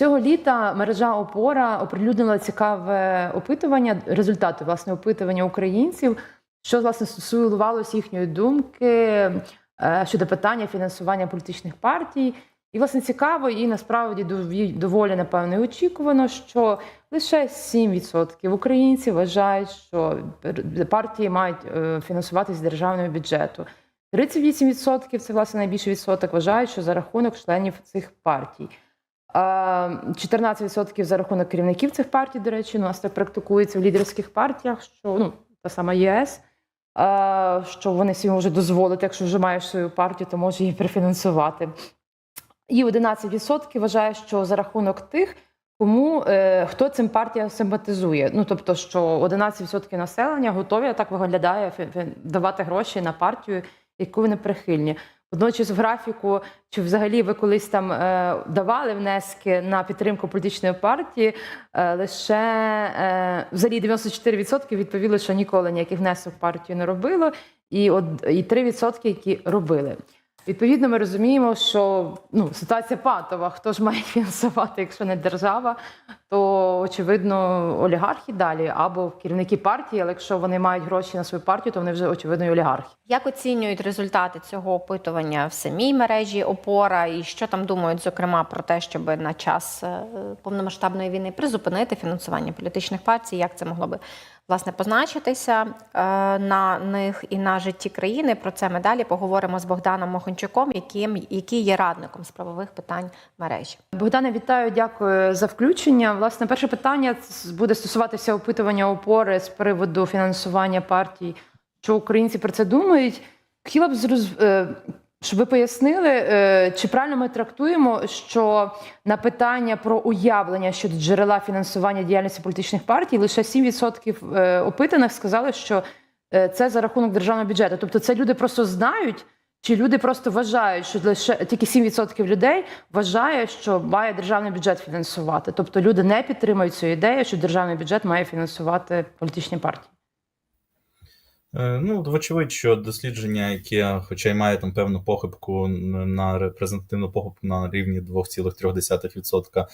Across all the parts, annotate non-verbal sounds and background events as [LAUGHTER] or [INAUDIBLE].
Цього літа мережа Опора оприлюднила цікаве опитування, результати власне опитування українців, що власне стосувалося їхньої думки е, щодо питання фінансування політичних партій. І власне цікаво, і насправді доволі напевно і очікувано, що лише 7% українців вважають, що партії мають е, фінансуватися з державного бюджету. 38% це власне найбільший відсоток вважають, що за рахунок членів цих партій. А, 14% за рахунок керівників цих партій, до речі, у нас це практикується в лідерських партіях, що ну, та сама ЄС, що вони собі можуть дозволити, якщо вже маєш свою партію, то може її профінансувати. І 11% вважає, що за рахунок тих, кому е, хто цим партія симпатизує. Ну тобто, що 11% населення готові так виглядає давати гроші на партію, яку вони прихильні. Водночас в графіку, чи взагалі ви колись там е, давали внески на підтримку політичної партії, е, лише е, взагалі 94% відповіли, що ніколи ніяких внесок партію не робило, і 3% які робили. Відповідно, ми розуміємо, що ну, ситуація патова. Хто ж має [LAUGHS] фінансувати, якщо не держава, то очевидно олігархи далі або керівники партії, але якщо вони мають гроші на свою партію, то вони вже очевидно і олігархи. Як оцінюють результати цього опитування в самій мережі опора, і що там думають, зокрема, про те, щоб на час е, повномасштабної війни призупинити фінансування політичних партій? Як це могло би власне позначитися е, на них і на житті країни? Про це ми далі поговоримо з Богданом Мохончуком, яким який є радником з правових питань мережі. Богдане, вітаю, дякую за включення. Власне, перше питання буде стосуватися опитування опори з приводу фінансування партій. Що українці про це думають? Хотіла б зроз... щоб ви пояснили, е, чи правильно ми трактуємо, що на питання про уявлення щодо джерела фінансування діяльності політичних партій лише 7% е, опитаних сказали, що е, це за рахунок державного бюджету. Тобто, це люди просто знають. Чи люди просто вважають, що лише тільки 7% людей вважає, що має державний бюджет фінансувати? Тобто люди не підтримують цю ідею, що державний бюджет має фінансувати політичні партії. Е, Ну, вочевидь, що дослідження, яке, хоча й має там певну похибку на репрезентативну похибку на рівні 2,3%,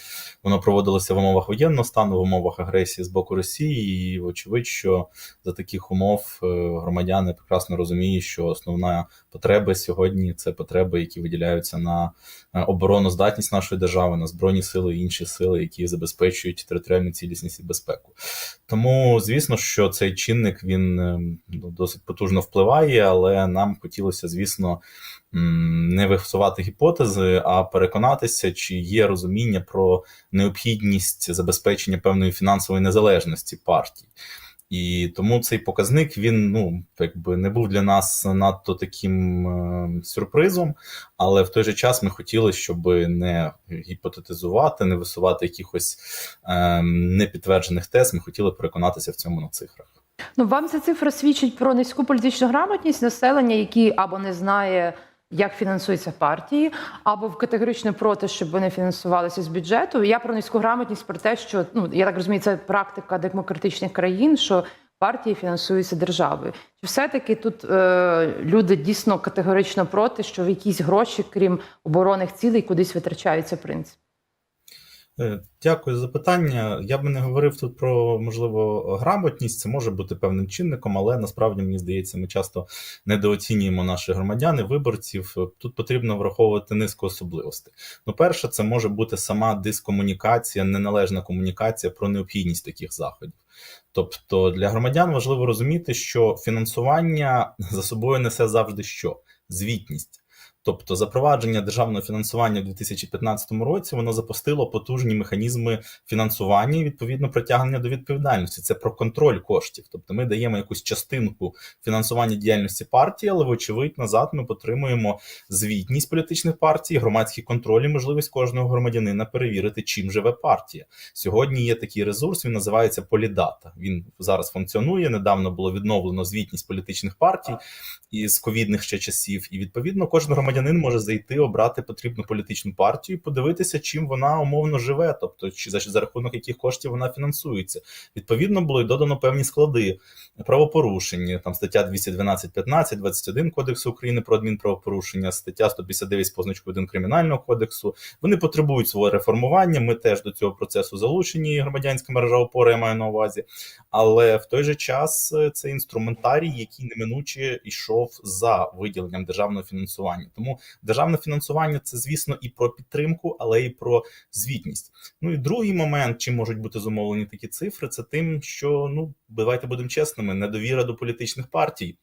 воно проводилося в умовах воєнного стану, в умовах агресії з боку Росії. І вочевидь, що за таких умов е, громадяни прекрасно розуміють, що основна потреба сьогодні це потреби, які виділяються на е, обороноздатність нашої держави, на збройні сили і інші сили, які забезпечують територіальну цілісність і безпеку. Тому, звісно, що цей чинник він е, ну, досить потужно впливає, але нам хотілося, звісно, не висувати гіпотези, а переконатися, чи є розуміння про необхідність забезпечення певної фінансової незалежності партій. І тому цей показник він ну якби не був для нас надто таким е, сюрпризом, але в той же час ми хотіли, щоб не гіпотетизувати, не висувати якихось е, непідтверджених тез. Ми хотіли переконатися в цьому на цифрах. Ну вам ця цифра свідчить про низьку політичну грамотність населення, які або не знає, як фінансуються партії, або в категорично проти, щоб вони фінансувалися з бюджету. Я про низьку грамотність про те, що ну я так розумію, це практика демократичних країн, що партії фінансуються державою. Чи все-таки тут е, люди дійсно категорично проти, що в якісь гроші, крім оборонних цілей, кудись витрачаються? Е, Дякую за питання. Я би не говорив тут про можливо грамотність. Це може бути певним чинником, але насправді мені здається, ми часто недооцінюємо наших громадян і виборців. Тут потрібно враховувати низку особливостей. Ну, перше, це може бути сама дискомунікація, неналежна комунікація про необхідність таких заходів. Тобто для громадян важливо розуміти, що фінансування за собою несе завжди що звітність. Тобто запровадження державного фінансування в 2015 році воно запустило потужні механізми фінансування і відповідно притягнення до відповідальності. Це про контроль коштів. Тобто ми даємо якусь частинку фінансування діяльності партії, але вочевидь назад ми отримуємо звітність політичних партій, громадський контроль і можливість кожного громадянина перевірити, чим живе партія. Сьогодні є такий ресурс, він називається Полідата. Він зараз функціонує. Недавно було відновлено звітність політичних партій із ковідних ще часів, і відповідно кожен громадянин громадянин може зайти, обрати потрібну політичну партію, подивитися, чим вона умовно живе, тобто чи за, за рахунок яких коштів вона фінансується. Відповідно, було й додано певні склади правопорушень, там стаття 212, 15, 21 Кодексу України про адмінправопорушення, стаття 159 з позначкою 1 Кримінального кодексу. Вони потребують свого реформування. Ми теж до цього процесу залучені. Громадянська мережа опора я маю на увазі. Але в той же час е, це інструментарій, який неминуче йшов за виділенням державного фінансування. Тому державне фінансування це, звісно, і про підтримку, але і про звітність. Ну і другий момент, чим можуть бути зумовлені такі цифри, це тим, що ну давайте будемо чесними, недовіра до політичних партій.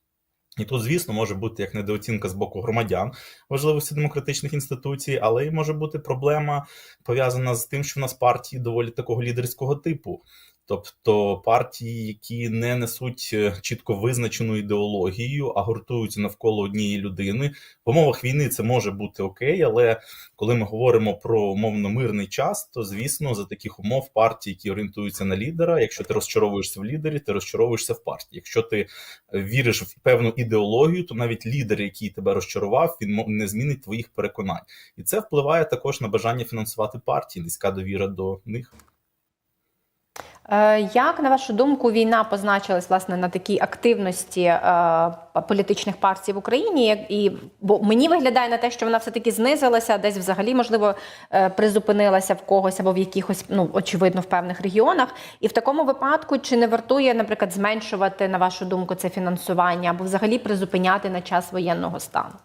І тут, звісно, може бути як недооцінка з боку громадян важливості демократичних інституцій, але й може бути проблема пов'язана з тим, що в нас партії доволі такого лідерського типу. Тобто партії, які не несуть е, чітко визначену ідеологію, а гуртуються навколо однієї людини. В умовах війни це може бути окей, але коли ми говоримо про умовно мирний час, то звісно за таких умов партії, які орієнтуються на лідера. Якщо ти розчаровуєшся в лідері, ти розчаровуєшся в партії. Якщо ти е, віриш в певну ідеологію, то навіть лідер, який тебе розчарував, він не змінить твоїх переконань, і це впливає також на бажання фінансувати партії, низька довіра до них. Е, Як на вашу думку війна позначилась власне на такій активності е, політичних партій в Україні? І бо мені виглядає на те, що вона все таки знизилася, десь взагалі можливо е, призупинилася в когось або в якихось, ну очевидно, в певних регіонах. І в такому випадку чи не вартує, наприклад, зменшувати на вашу думку це фінансування або взагалі призупиняти на час воєнного стану?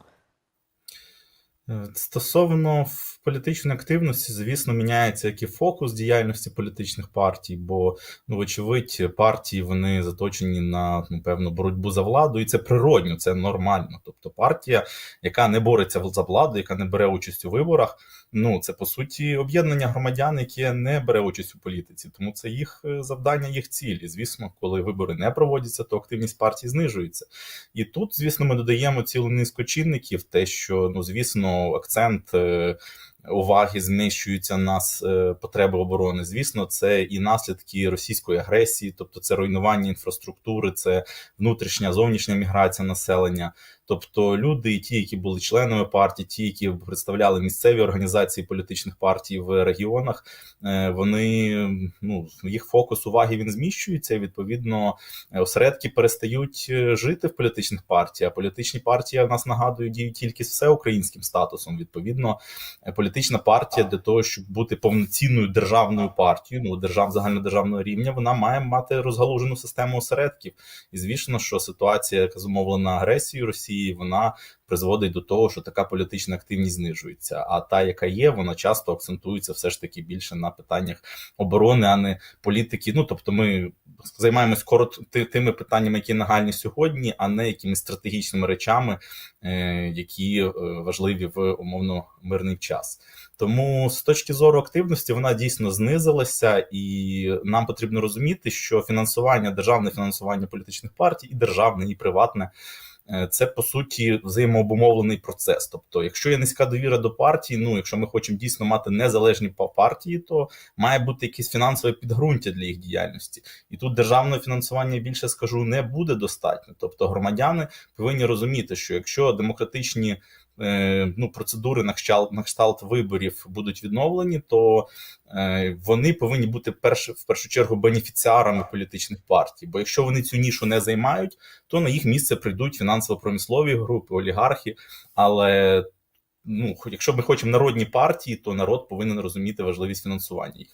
Стосовно в- політичної активності, звісно, міняється як і фокус діяльності політичних партій, бо, ну, вочевидь, партії вони заточені на ну, певну боротьбу за владу, і це природньо, це нормально. Тобто партія, яка не бореться за владу, яка не бере участь у виборах, ну це по суті об'єднання громадян, яке не бере участь у політиці. Тому це їх е, завдання, їх ціль. І, звісно, коли вибори не проводяться, то активність партій знижується. І тут, звісно, ми додаємо цілу низку чинників, те, що ну, звісно, акцент. Уваги зміщуються на е, потреби оборони. Звісно, це і наслідки російської агресії, тобто це руйнування інфраструктури, це внутрішня зовнішня міграція населення. Тобто люди, і ті, які були членами партії, ті, які представляли місцеві організації політичних партій в регіонах, е, вони ну їх фокус уваги він зміщується. Відповідно, е, осередки перестають е, жити в політичних партіях. А політичні партії в нас нагадую діють тільки з всеукраїнським статусом. Відповідно, політична партія для того, щоб бути повноцінною державною партією, ну держав загальнодержавного рівня, вона має мати розгалужену систему осередків. І звісно, що ситуація, яка зумовлена агресією Росії, вона призводить до того, що така політична активність знижується. А та, яка є, вона часто акцентується все ж таки більше на питаннях оборони, а не політики. Ну тобто, ми займаємось корот ти- тими питаннями, які нагальні сьогодні, а не якимись стратегічними речами, е, які е, важливі в умовно мирний час. Тому з точки зору активності вона дійсно знизилася, і нам потрібно розуміти, що фінансування, державне фінансування політичних партій, і державне, і приватне. Е, Це по суті взаємообумовлений процес. Тобто, якщо є низька довіра до партії, ну якщо ми хочемо дійсно мати незалежні партії, то має бути якесь фінансове підґрунтя для їх діяльності. І тут державного фінансування більше скажу не буде достатньо. Тобто, громадяни повинні розуміти, що якщо демократичні ну, процедури на кшталт, на кшталт виборів будуть відновлені, то е, вони повинні бути перш, в першу чергу бенефіціарами політичних партій. Бо якщо вони цю нішу не займають, то на їх місце прийдуть фінансово-промислові групи, олігархи. Але ну, якщо ми хочемо народні партії, то народ повинен розуміти важливість фінансування їх.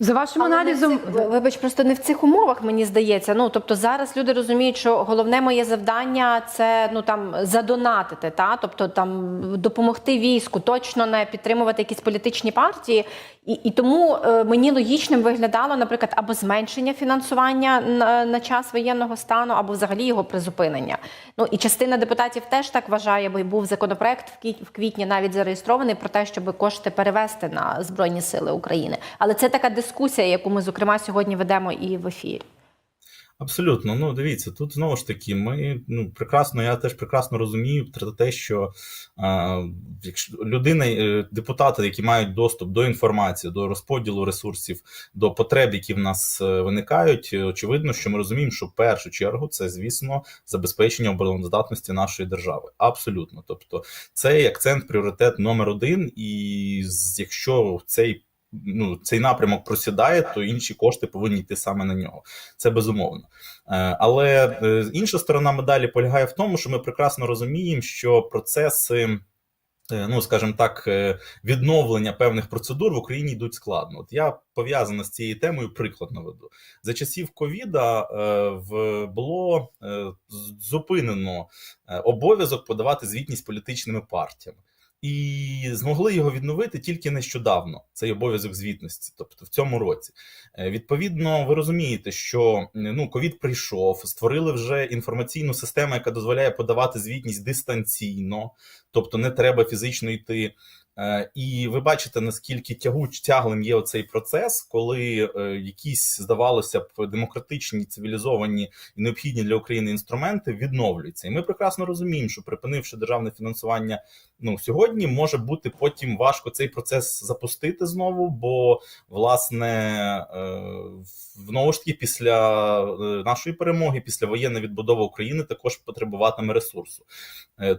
За вашим Але не в аналізом, цих- вибач, просто не в цих умовах, мені здається. Ну тобто зараз люди розуміють, що головне моє завдання це ну там задонатити, та тобто там допомогти війську, точно не підтримувати якісь політичні партії. І, і тому е, мені логічним виглядало, наприклад, або зменшення фінансування на, на час воєнного стану, або взагалі його призупинення. Ну і частина депутатів теж так вважає, бо й був законопроект в квітні навіть зареєстрований про те, щоб кошти перевести на збройні сили України. Але це така дискусія, яку ми зокрема сьогодні ведемо і в ефірі. Абсолютно, ну дивіться, тут знову ж таки, ми ну прекрасно, я теж прекрасно розумію те, що е, якщо людина, е, депутати, які мають доступ до інформації, до розподілу ресурсів, до потреб, які в нас е, виникають, е, очевидно, що ми розуміємо, що в першу чергу це, звісно, забезпечення обороноздатності нашої держави. Абсолютно, тобто цей акцент, пріоритет номер один, і якщо цей ну, цей напрямок просідає, то інші кошти повинні йти саме на нього. Це безумовно. Е, Але е, інша сторона медалі полягає в тому, що ми прекрасно розуміємо, що процеси. е, Ну, скажімо так, відновлення певних процедур в Україні йдуть складно. От я пов'язана з цією темою, приклад наведу. За часів ковіда в було зупинено обов'язок подавати звітність політичними партіями. І змогли його відновити тільки нещодавно цей обов'язок звітності, тобто в цьому році. Е, Відповідно, ви розумієте, що ну ковід прийшов, створили вже інформаційну систему, яка дозволяє подавати звітність дистанційно, тобто не треба фізично йти. Е, І ви бачите, наскільки тягуч тяглим є оцей процес, коли е, якісь, здавалося б, демократичні, цивілізовані і необхідні для України інструменти відновлюються. І ми прекрасно розуміємо, що припинивши державне фінансування ну сьогодні, може бути потім важко цей процес запустити знову, бо власне е, знову ж таки після нашої перемоги, після воєнної відбудови України, також потребуватиме ресурсу.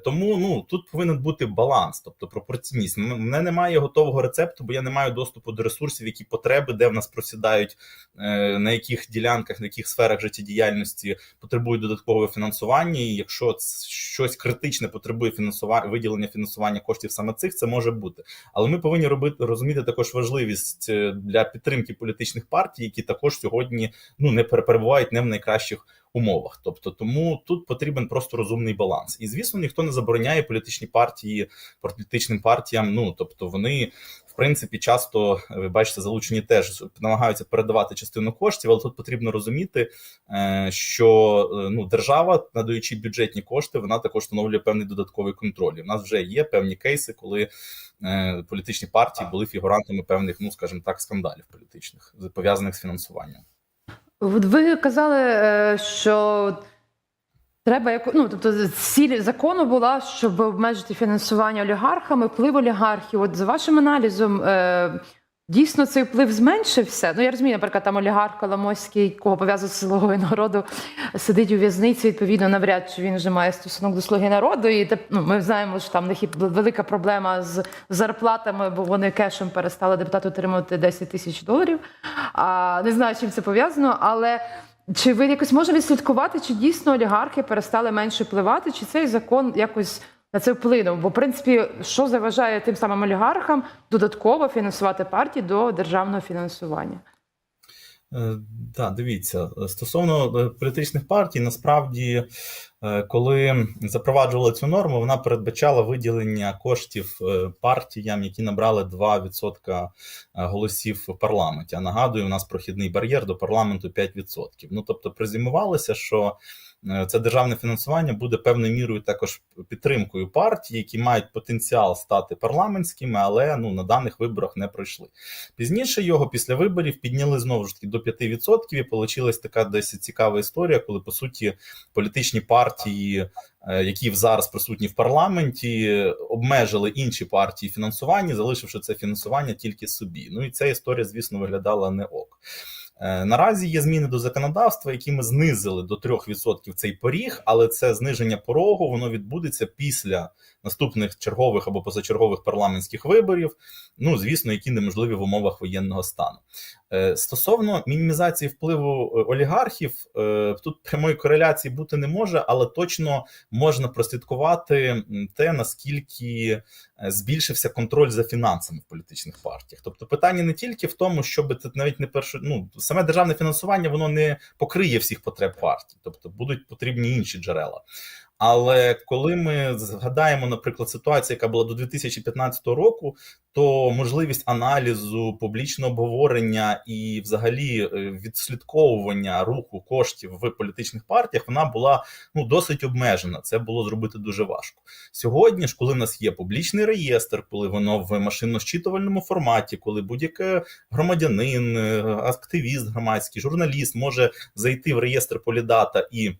Тому ну тут повинен бути баланс, тобто пропорційність. Мене немає готового рецепту, бо я не маю доступу до ресурсів, які потреби, де в нас просідають, е, на яких ділянках, на яких сферах життєдіяльності потребують додаткового фінансування. І якщо щось критичне потребує фінансування виділення фінансування коштів саме цих, це може бути. Але ми повинні робити розуміти також важливість е, для підтримки політичних партій, які також сьогодні ну не пере- перебувають не в найкращих умовах. Тобто, тому тут потрібен просто розумний баланс. І звісно, ніхто не забороняє політичні партії політичним партіям. Ну тобто, вони. В принципі, часто ви бачите, залучені теж намагаються передавати частину коштів, але тут потрібно розуміти, е, що е, ну держава, надаючи бюджетні кошти, вона також встановлює певний додатковий контроль. І в нас вже є певні кейси, коли е, політичні партії були фігурантами певних, ну скажімо так, скандалів політичних пов'язаних з фінансуванням. Ви казали, е, що треба як ну, тобто ціль закону була, щоб обмежити фінансування олігархами, вплив олігархів. От за вашим аналізом, е, дійсно цей вплив зменшився. Ну я розумію, наприклад, там олігарх Коломойський, кого пов'язують з слугою народу, сидить у в'язниці. Відповідно, навряд чи він вже має стосунок до слуги народу. І ну, ми знаємо, що там них велика проблема з зарплатами, бо вони кешем перестали депутати отримувати 10 тисяч доларів. А не знаю, чим це пов'язано, але. Чи ви якось можете відслідкувати, чи дійсно олігархи перестали менше впливати, чи цей закон якось на це вплинув? Бо в принципі, що заважає тим самим олігархам додатково фінансувати партії до державного фінансування? Так, дивіться, стосовно е, політичних партій, насправді, е, коли запроваджували цю норму, вона передбачала виділення коштів е, партіям, які набрали 2% голосів в парламенті. А нагадую, у нас прохідний бар'єр до парламенту 5%. Ну тобто, презюмувалося, що е, це державне фінансування буде певною мірою також підтримкою партій, які мають потенціал стати парламентськими, але ну на даних виборах не пройшли. Пізніше його після виборів підняли знову ж таки до 5%, і вийшла така досить цікава історія, коли по суті політичні партії, е, які зараз присутні в парламенті, обмежили інші партії фінансування, залишивши це фінансування тільки собі. Ну і ця історія, звісно, виглядала не ок. Е, Наразі є зміни до законодавства, які ми знизили до 3% цей поріг, але це зниження порогу воно відбудеться після наступних чергових або позачергових парламентських виборів. Ну звісно, які неможливі в умовах воєнного стану. Е, Стосовно мінімізації впливу е, олігархів, е, тут прямої кореляції бути не може, але точно можна прослідкувати те, наскільки збільшився контроль за фінансами в політичних партіях. Тобто, питання не тільки в тому, щоб це навіть не перше, ну саме державне фінансування воно не покриє всіх потреб партій, тобто будуть потрібні інші джерела. Але коли ми згадаємо, наприклад, ситуацію, яка була до 2015 року, то можливість аналізу, публічного обговорення і, взагалі, е, відслідковування руху коштів в політичних партіях вона була ну досить обмежена. Це було зробити дуже важко. Сьогодні ж, коли в нас є публічний реєстр, коли воно в машинно-щитувальному форматі, коли будь-який громадянин, е, активіст громадський, журналіст може зайти в реєстр Полідата і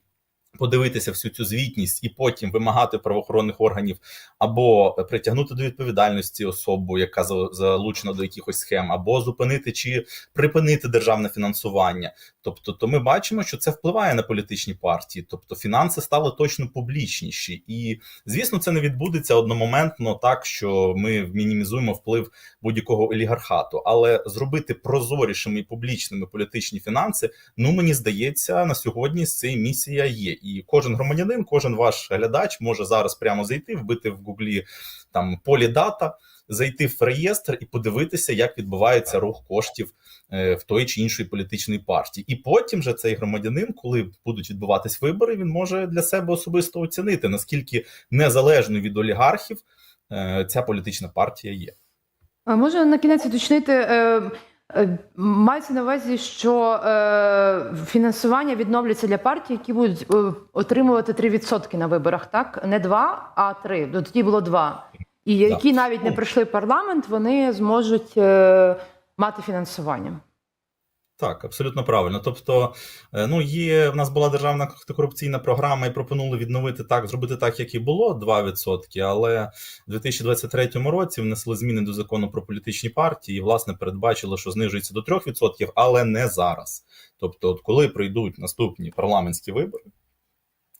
подивитися всю цю звітність і потім вимагати правоохоронних органів або притягнути до відповідальності особу, яка залучена до якихось схем, або зупинити чи припинити державне фінансування. Тобто, то ми бачимо, що це впливає на політичні партії, тобто фінанси стали точно публічніші, і звісно, це не відбудеться одномоментно, так що ми мінімізуємо вплив будь-якого олігархату, але зробити прозорішими і публічними політичні фінанси, ну мені здається, на сьогодні з цієї місія є. І кожен громадянин, кожен ваш глядач може зараз прямо зайти, вбити в гуглі там полі дата, зайти в реєстр і подивитися, як відбувається рух коштів е, в той чи іншої політичної партії. І потім же цей громадянин, коли будуть відбуватись вибори, він може для себе особисто оцінити наскільки незалежно від олігархів е, ця політична партія є. А Можна на кінець уточнити. Е, Мається на увазі, що е, фінансування відновлюється для партій, які будуть е, отримувати 3% на виборах, так? Не 2, а 3. До тоді було 2. І які навіть не пройшли в парламент, вони зможуть е, мати фінансування. Так, абсолютно правильно. Тобто, е, ну є в нас була державна антикорупційна програма, і пропонували відновити так, зробити так, як і було 2%, Але в 2023 році внесли зміни до закону про політичні партії, і власне передбачили, що знижується до 3%, але не зараз. Тобто, от коли прийдуть наступні парламентські вибори.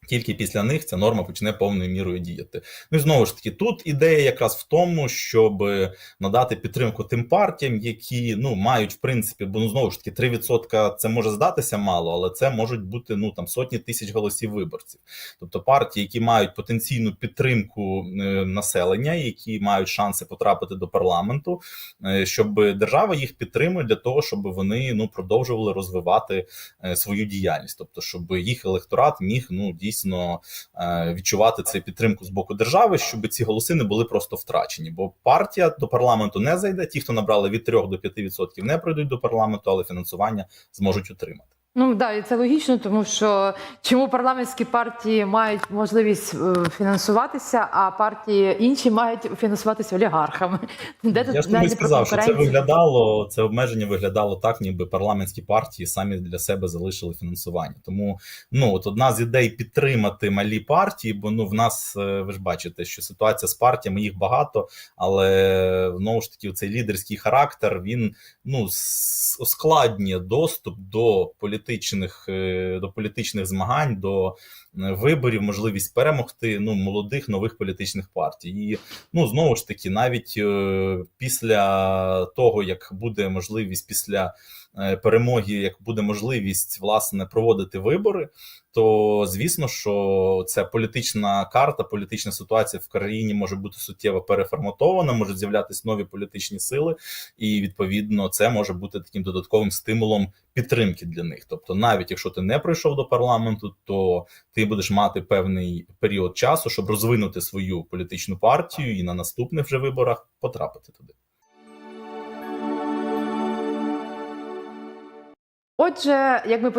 Тільки після них ця норма почне повною мірою діяти. Ну і знову ж таки, тут ідея якраз в тому, щоб надати підтримку тим партіям, які ну мають в принципі, бо ну знову ж таки 3% це може здатися мало, але це можуть бути ну там сотні тисяч голосів виборців. Тобто партії, які мають потенційну підтримку е, населення, які мають шанси потрапити до парламенту, е, щоб держава їх підтримує для того, щоб вони ну продовжували розвивати е, свою діяльність, тобто щоб їх електорат міг ну дійсно е, відчувати цю підтримку з боку держави, щоб ці голоси не були просто втрачені. Бо партія до парламенту не зайде. Ті, хто набрали від 3 до 5%, не пройдуть до парламенту, але фінансування зможуть отримати. Ну да, і це логічно, тому що чому парламентські партії мають можливість е, фінансуватися, а партії інші мають фінансуватися олігархами. Де тут Я ж тобі сказав, що це виглядало, це обмеження виглядало так, ніби парламентські партії самі для себе залишили фінансування. Тому ну от одна з ідей підтримати малі партії, бо ну в нас е, ви ж бачите, що ситуація з партіями їх багато, але знову ж таки, цей лідерський характер він ну с- ускладнює доступ до політичних е, до політичних змагань, до виборів, можливість перемогти ну молодих нових політичних партій. І ну знову ж таки, навіть е, після того, як буде можливість після е, перемоги, як буде можливість власне проводити вибори, то звісно, що ця політична карта, політична ситуація в країні може бути суттєво переформатована, можуть з'являтися нові політичні сили, і відповідно це може бути таким додатковим стимулом підтримки для них. Тобто, навіть якщо ти не прийшов до парламенту, то ти будеш мати певний період часу, щоб розвинути свою політичну партію і на наступних вже виборах потрапити туди. Отже, як ми